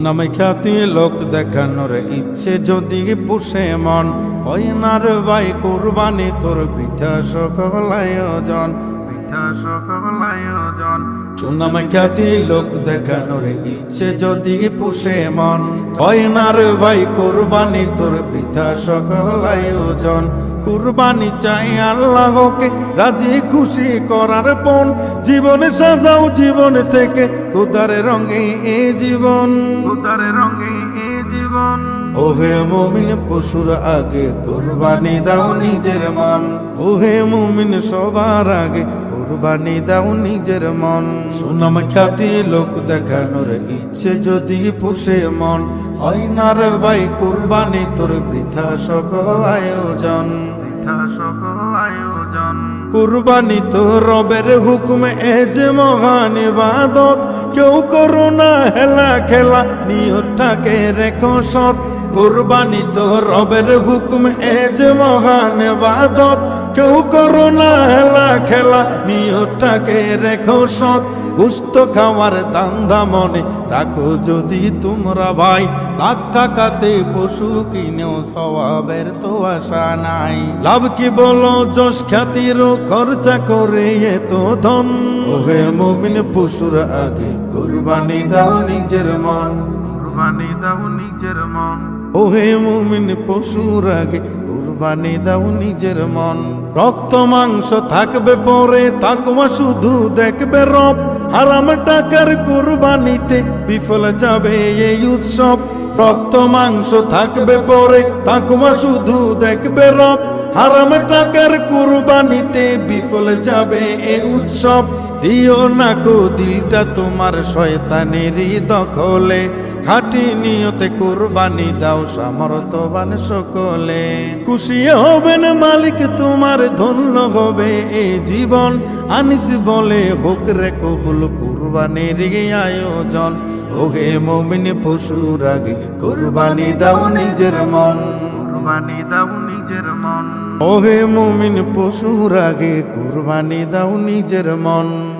নামে খ্যাতি লোক দেখানোর ইচ্ছে যদি পুষে মন, ওই নার ভাই কোরবানি তোর বৃথা সকল আয়োজন বৃথা সকল আয়োজন সুনামে খ্যাতি লোক দেখানোর ইচ্ছে যদি পুষে মন, ওই নার ভাই কোরবানি তোর বৃথা সকল আয়োজন কুরবানি চাই আল্লাহকে, রাজি খুশি করার পণ। জীবনে সাজাও জীবন থেকে খুদার রঙে এ জীবন। খুদার রঙে এ জীবন। ওহে মুমিন, পশুর আগে কুরবানি দাও নিজের মন। ওহে মুমিন, সবার আগে কুরবানি দাও নিজের মন। সুনাম খ্যাতি লোক দেখানোর ইচ্ছে যদি পুষে মন। হয় না রে ভাই কুরবানি তোর বৃথা সকল আয়োজন। বৃথা সকল আয়োজন। কুরবানি তো রবের হুকুমে এ যে মহান ইবাদত। কেউ করো না হেলা খেলা নিয়তটাকে রেখো সৎ। কুরবানি তো রবের হুকুম এ যে মহান ইবাদত। কেউ করো না হেলা খেলা, নিয়তটাকে রেখো সৎ। গুস্ত খাওয়ার দান্দা মনে রাখো যদি তোমরা ভাই। লাখ টাকাতে পশু কিনেও স্বভাবের তো আশা নাই। লাভ কি বলো, যশ খ্যাতিরও খরচা করে এত ধন। ওহে মুমিন, পশুর আগে কুরবানি দাও নিজের মন। কুরবানি দাও নিজের মন। ওহে মুমিন, পশুর আগে কুরবানি দাও নিজের মন। রক্ত, মাংস থাকবে পরে, তাকওয়া শুধু দেখবে রব। হারাম টাকার কুরবানিতে বিফল যাবে এই উৎসব। রক্ত, মাংস থাকবে পরে, তাকওয়া শুধু দেখবে রব। হারাম টাকার কুরবানিতে বিফল যাবে এ উৎসব। দিও না কো দিলটা তোমার শয়তানেরই দখলে। খাটি নিয়তে কুরবানি দাও সামর্থবান সকলে। খুশি হবেন মালিক, তোমার ধন্য হবে। এই জীবন আনিস বলে হোক রে কবুল কুরবানির আয়োজন। ওহে মমিন পশুর আগে কুরবানি দাও নিজের মন। কুরবানি দাও নিজের মন। ওহে মমিন পশুর আগে কুরবানি দাও নিজের মন।